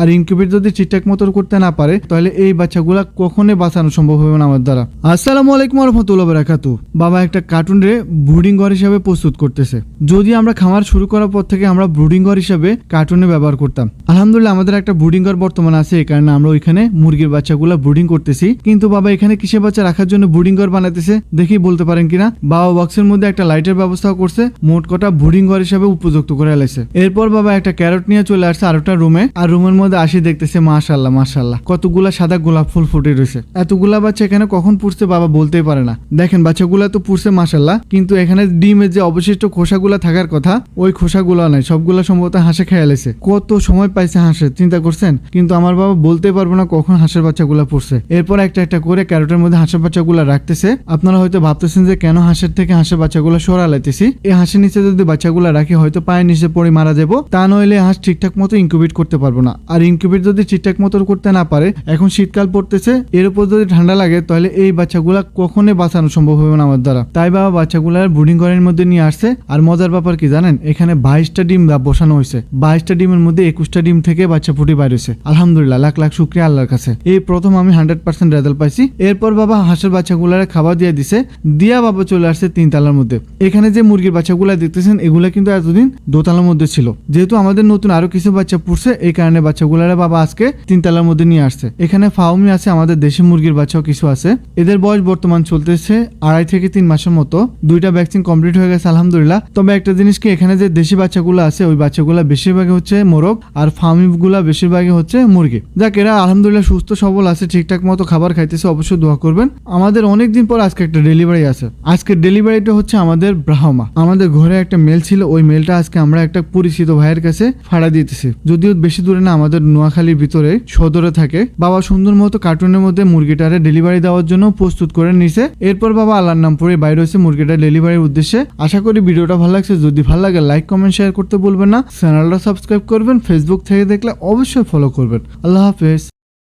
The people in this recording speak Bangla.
আর ইনকিউবেট যদি ঠিকঠাক মতো করতে না পারে, তাহলে এই বাচ্চাগুলা কখনোই বাঁচানো সম্ভব হবে না আমার দ্বারা। আসসালামু আলাইকুম রহমতুল্লাহ বারাকাতু। বাবা একটা কার্টুন রে ব্রুডিং ঘর হিসাবে প্রস্তুত করতেছে। যদি আমরা খামার শুরু করার পর থেকে আমরা ব্রুডিং ঘর হিসাবে কার্টুনে ব্যবহার করতাম। আলহামদুলিল্লাহ আমাদের একটা ব্রুডিং ঘর বর্তমানে আছে, এই কারণে আমরা ওইখানে মুরগির বাচ্চাগুলো ব্রুডিং করতেছি। কিন্তু বাবা এখানে কিসের বাচ্চা রাখার জন্য ব্রুডিং ঘর বানাইতেছে, দেখি বলতে পারেন কিনা? বাবা বক্সের মধ্যে একটা লাইটের ব্যবস্থা করছে, মোট কটা ব্রুডিং ঘর হিসাবে উপযুক্ত করে এলাইছে এরপর বাবা একটা ক্যারট নিয়ে চলে আসছে আরেকটা রুমে আর রুমের মধ্যে আসি দেখতেছে মাশাল্লাহ মাশাল্লাহ কতগুলা সাদা গোলাপ ফুল ফুটে রয়েছে। এতগুলা বাচ্চা এখানে কখন পুষছে বাবা বলতেই পারে না। দেখেন, বাচ্চাগুলা তো পুষছে মাশাল্লাহ কিন্তু এখানে ডিমের যে অবশিষ্ট খোসাগুলা থাকার কথা, ওই খোসাগুলা নাই। সবগুলা সম্ভবত হাঁসে খেয়ে এলেছে কত সময় পাইছে হাঁসে চিন্তা করছেন? কিন্তু আমার বাবা বলতে পারব না কখন হাঁসের বাচ্চাগুলা পুষছে। এরপর একটা একটা করে ক্যারটের মধ্যে হাঁসের বাচ্চাগুলা রাখতেছে। আপনারা হয়তো ভাবতেছেন যে, কেন হাঁসের থেকে হাঁসের বাচ্চাগুলো সরা লাইতেছি? এই হাঁসের নিচে যদি বাচ্চাগুলা রাখি, হয়তো পায়ের নিচে পড়ে মারা যাব। তা নইলে হাঁস ঠিকঠাক মতো ইনকিউবেট করতে পারব না। আর ইনকিউবেট যদি ঠিকঠাক মতো করতে না পারে, এখন শীতকাল পড়তেছে, এর উপর যদি ঠান্ডা লাগে, তাহলে এই বাচ্চাগুলা কখনোই বাঁচানো সম্ভব হবে না আমার দ্বারা। তাই বাবা বাচ্চাগুলার ব্রুডিং ঘরের মধ্যে নিয়ে আসছে, আর মজার ব্যাপার কি জানেন, এখানে বাইশটা ডিম বসানো হয়েছে। বাইশটা ডিমের মধ্যে একুশটা ডিম থেকে বাচ্চা ফুটে বাইরেছে আলহামদুলিল্লাহ, লাখ লাখ শুক্রিয়া আল্লাহর কাছে। এই প্রথম আমি হান্ড্রেড পার্সেন্ট রেজাল্ট পাইছি। এরপর বাবা হাঁসের বাচ্চাগুলার খাবার দিয়ে দিছে, দিয়া বাবা চলে আসছে তিনতলার মধ্যে। এখানে যে মুরগির বাচ্চাগুলা দেখতেছেন, এগুলা কিন্তু এতদিন দোতলার মধ্যে ছিল। যেহেতু আমাদের নতুন আরও কিছু বাচ্চা পুষছে এই কারণে বাচ্চাগুলারে বাবা আজকে তিনতলার মধ্যে নিয়ে আসছে। এখানে ফাউমি আছে, আমাদের দেশি মুরগির বাচ্চাও কিছু আছে। এদের বয়স বর্তমান চলতেছে আড়াই থেকে তিন মাসের মতো। দুইটা ভ্যাকসিন কমপ্লিট হয়ে গেছে, আলহামদুলিল্লাহ। তবে একটা জিনিস কি, এখানে যে দেশি বাচ্চাগুলো আছে, ওই বাচ্চাগুলো বেশিরভাগই হচ্ছে মোরগ, আর ফার্মি গুলা বেশিরভাগই হচ্ছে মুরগি। যাক, এরা আলহামদুলিল্লাহ সুস্থ, সবল আছে, ঠিকঠাক মতো খাবার খাইতেছে, অবশ্যই দোয়া করবেন। আমাদের অনেক দিন পর আজকে একটা ডেলিভারি আছে। আজকের ডেলিভারিটা হচ্ছে আমাদের ব্রাহ্মা। আমাদের ঘরে একটা মেল ছিল, ওই মেলটা আজকে আমরা একটা পরিচিত ভাইয়ের কাছে ফাড়া দিতেছি। যদিও বেশি দূরে না, আমাদের নোয়াখালীর ভিতরে সদরে থাকে। বাবা সুন্দর মতো কার্টুনের মধ্যে মুরগিটারে ডেলিভারি দেওয়ার জন্য প্রস্তুত করে নিছে। এরপর বাবা আল্লাহর নাম পড়ে বাইরে হয়েছে মুরগিটার ডেলিভারির উদ্দেশ্যে। আশা করি ভিডিওটা ভালো লাগছে। যদি ভালো লাগে লাইক কমেন্ট শেয়ার করতে বলবেন না। চ্যানেলটা সাবস্ক্রাইব করবেন। ফেসবুক থেকে দেখলে অবশ্যই ফলো করবেন। আল্লাহ হাফেজ।